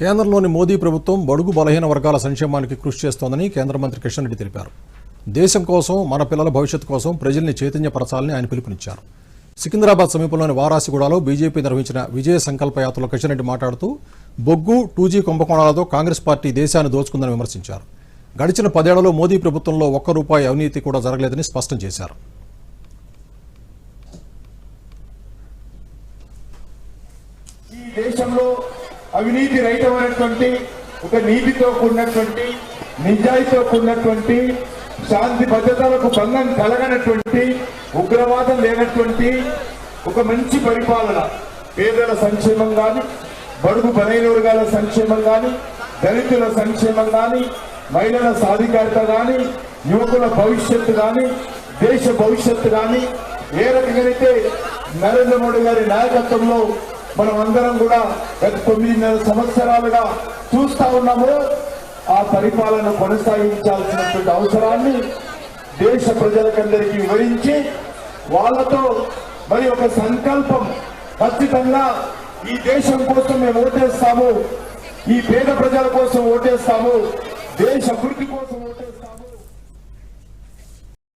కేంద్రంలోని మోదీ ప్రభుత్వం బడుగు బలహీన వర్గాల సంక్షేమానికి కృషి చేస్తోందని కేంద్ర మంత్రి కిషన్ రెడ్డి తెలిపారు. దేశం కోసం మన పిల్లల భవిష్యత్తు కోసం ప్రజల్ని చైతన్యపరచాలని ఆయన పిలుపునిచ్చారు. సికింద్రాబాద్ సమీపంలోని వారాసిగూడలో బీజేపీ నిర్వహించిన విజయ సంకల్ప యాత్రలో కిషన్ రెడ్డి మాట్లాడుతూ బొగ్గు టూజీ కుంభకోణాలతో కాంగ్రెస్ పార్టీ దేశాన్ని దోచుకుందని విమర్శించారు. గడిచిన పదేళ్ళలో మోదీ ప్రభుత్వంలో ఒక్క రూపాయి అవినీతి కూడా జరగలేదని స్పష్టం చేశారు. ఈ దేశంలో అవినీతి రహితమైనటువంటి ఒక నీతితో కూడినటువంటి నిజాయితీతో కూడినటువంటి శాంతి భద్రతలకు భంగం కలగనటువంటి ఉగ్రవాదం లేనటువంటి ఒక మంచి పరిపాలన. పేదల సంక్షేమం కానీ బడుగు బలైన వర్గాల సంక్షేమం కానీ దళితుల సంక్షేమం కానీ మహిళల సాధికారత కానీ యువకుల భవిష్యత్తు కానీ దేశ భవిష్యత్తు కానీ ఏ రకంగానైతే నరేంద్ర మోడీ గారి నాయకత్వంలో మనం అందరం కూడా గత తొమ్మిదిన్నర సంవత్సరాలుగా చూస్తా ఉన్నాము. ఆ పరిపాలన కొనసాగించాల్సినటువంటి అవసరాన్ని దేశ ప్రజలకందరికీ వివరించి వాళ్ళతో మరి ఒక సంకల్పం ఖచ్చితంగా ఈ దేశం కోసం మేము ఓటేస్తాము. ఈ పేద ప్రజల కోసం ఓటేస్తాము. దేశ అభివృద్ధి కోసం ఓటే